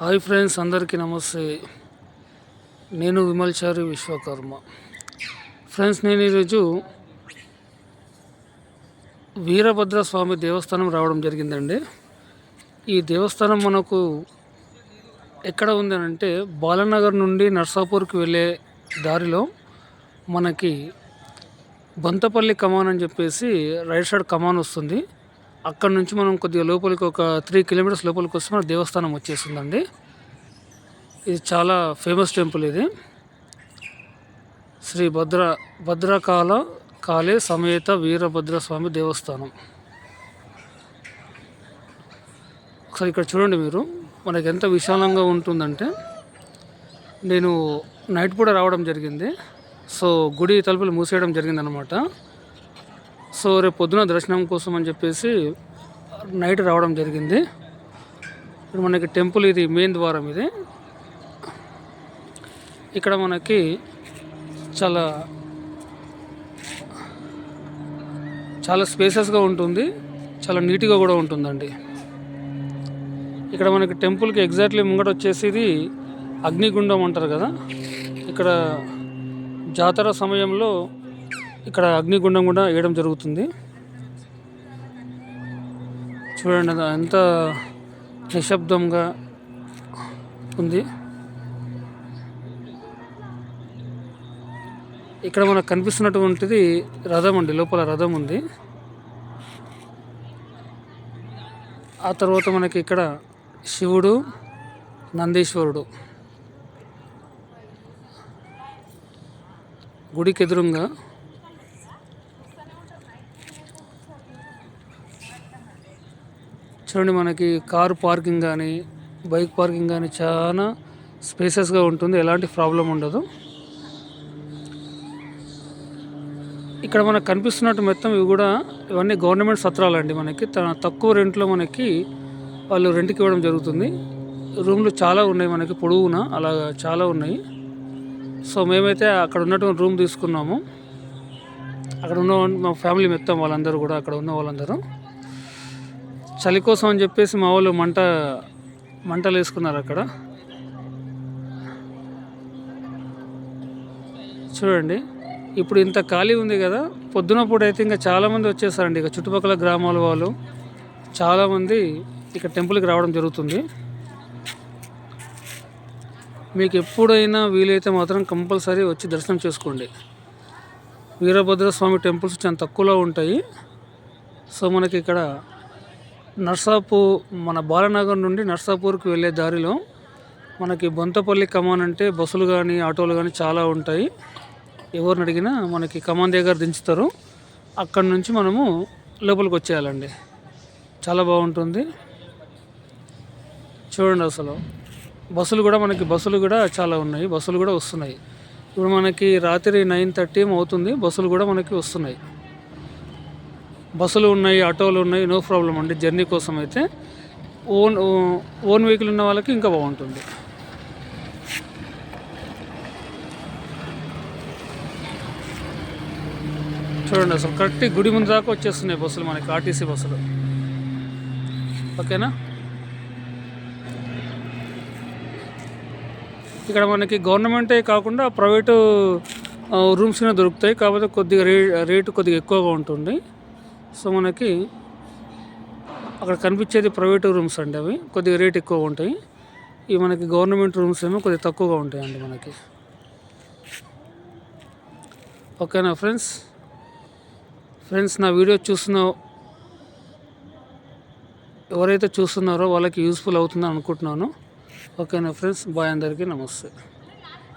Hi friends అందరికీ నమస్తే. నేను విమల్చారి విశ్వకర్మ. ఫ్రెండ్స్ నేను ఈరోజు వీరభద్ర స్వామి దేవస్థానం రావడం జరిగిందండి. ఈ దేవస్థానం మనకు ఎక్కడ ఉంది అని అంటే బాలనగర్ నుండి నర్సాపూర్కి వెళ్ళే దారిలో మనకి బంతపల్లి కమాన్ అని చెప్పేసి రైట్ సైడ్ కమాన్ వస్తుంది. అక్కడ నుంచి మనం కొద్దిగా లోపలికి ఒక త్రీ కిలోమీటర్స్ లోపలికి వస్తే మన దేవస్థానం వచ్చేసిందండి. ఇది చాలా ఫేమస్ టెంపుల్ ఇది. శ్రీ భద్ర భద్రకాల కాళే సమేత వీరభద్ర స్వామి దేవస్థానం. ఒకసారి ఇక్కడ చూడండి మీరు మనకి ఎంత విశాలంగా ఉంటుందంటే నేను నైట్ కూడా రావడం జరిగింది. సో గుడి తలుపులు మూసేయడం జరిగిందనమాట సో రేపు పొద్దున దర్శనం కోసం అని చెప్పేసి నైట్ రావడం జరిగింది. ఇప్పుడు మనకి టెంపుల్ ఇది మెయిన్ ద్వారం ఇది. ఇక్కడ మనకి చాలా చాలా స్పేసెస్గా ఉంటుంది. చాలా నీట్గా కూడా ఉంటుందండి. ఇక్కడ మనకి టెంపుల్కి ఎగ్జాక్ట్లీ ముంగట వచ్చేసి ఇది అగ్నిగుండం అంటారు కదా. ఇక్కడ జాతర సమయంలో ఇక్కడ అగ్నిగుండం కూడా వేయడం జరుగుతుంది. చూడండి ఎంత నిశ్శబ్దంగా ఉంది. ఇక్కడ మనకు కనిపిస్తున్నటువంటిది రథం అండి లోపల రథం ఉంది. ఆ తర్వాత మనకి ఇక్కడ శివుడు నందీశ్వరుడు. గుడికి ఎదురుగా చూడండి మనకి కారు పార్కింగ్ కానీ బైక్ పార్కింగ్ కానీ చాలా స్పేసెస్గా ఉంటుంది. ఎలాంటి ప్రాబ్లం ఉండదు. ఇక్కడ మనకు కనిపిస్తున్నట్టు మొత్తం ఇవి కూడా ఇవన్నీ గవర్నమెంట్ సత్రాలండి మనకి. తక్కువ రెంట్లో మనకి వాళ్ళు రెంట్కి ఇవ్వడం జరుగుతుంది. రూమ్లు చాలా ఉన్నాయి మనకి పొడవున అలా చాలా ఉన్నాయి. సో మేమైతే అక్కడ ఉన్నటువంటి రూమ్ తీసుకున్నాము. అక్కడ ఉన్న మా ఫ్యామిలీ మొత్తం వాళ్ళందరూ కూడా అక్కడ ఉన్న వాళ్ళందరూ. చలి కోసం అని చెప్పేసి మా వాళ్ళు మంట మంటలు వేసుకున్నారు అక్కడ. చూడండి ఇప్పుడు ఇంత ఖాళీ ఉంది కదా పొద్దున పూట అయితే ఇంకా చాలామంది వచ్చేసారండి. ఇక చుట్టుపక్కల గ్రామాల వాళ్ళు చాలామంది ఇక్కడ టెంపుల్కి రావడం జరుగుతుంది. మీకు ఎప్పుడైనా వీలైతే మాత్రం కంపల్సరీ వచ్చి దర్శనం చేసుకోండి. వీరభద్ర స్వామి టెంపుల్స్ చాలా తక్కువలో ఉంటాయి. సో మనకి ఇక్కడ నర్సాపూర్ మన బాలనగర్ నుండి నర్సాపూర్కి వెళ్ళే దారిలో మనకి బొంతపల్లి కమాన్ అంటే బస్సులు కానీ ఆటోలు కానీ చాలా ఉంటాయి. ఎవరిని అడిగినా మనకి కమాన్ దగ్గర దించుతారు. అక్కడ నుంచి మనము లోపలికి వచ్చేయాలండి. చాలా బాగుంటుంది. చూడండి అసలు. బస్సులు కూడా మనకి బస్సులు కూడా చాలా ఉన్నాయి. బస్సులు కూడా వస్తున్నాయి. ఇప్పుడు మనకి రాత్రి నైన్ థర్టీ అవుతుంది బస్సులు కూడా మనకి వస్తున్నాయి. బస్సులు ఉన్నాయి ఆటోలు ఉన్నాయి నో ప్రాబ్లం అండి. జర్నీ కోసం అయితే ఓన్ ఓన్ వెహికల్ ఉన్న వాళ్ళకి ఇంకా బాగుంటుంది. చూడండి అసలు కరెక్ట్ గుడి ముందు దాకా వచ్చేస్తున్నాయి బస్సులు మనకి ఆర్టీసీ బస్సులు. ఓకేనా? ఇక్కడ మనకి గవర్నమెంటే కాకుండా ప్రైవేటు రూమ్స్ దొరుకుతాయి. కాకపోతే కొద్దిగా రేట్ రేటు కొద్దిగా ఎక్కువగా ఉంటుంది. సో మనకి అక్కడ కనిపించేది ప్రైవేట్ రూమ్స్ అండి అవి. కొద్దిగా రేట్ ఎక్కువ ఉంటాయి. ఇవి మనకి గవర్నమెంట్ రూమ్స్ ఏమో కొద్దిగా తక్కువగా ఉంటాయండి మనకి. ఓకేనా ఫ్రెండ్స్? ఫ్రెండ్స్ నా వీడియో చూస్తున్న ఎవరైతే చూస్తున్నారో వాళ్ళకి యూస్ఫుల్ అవుతుందని అనుకుంటున్నాను. ఓకేనా ఫ్రెండ్స్? బాయ్ అందరికీ నమస్తే.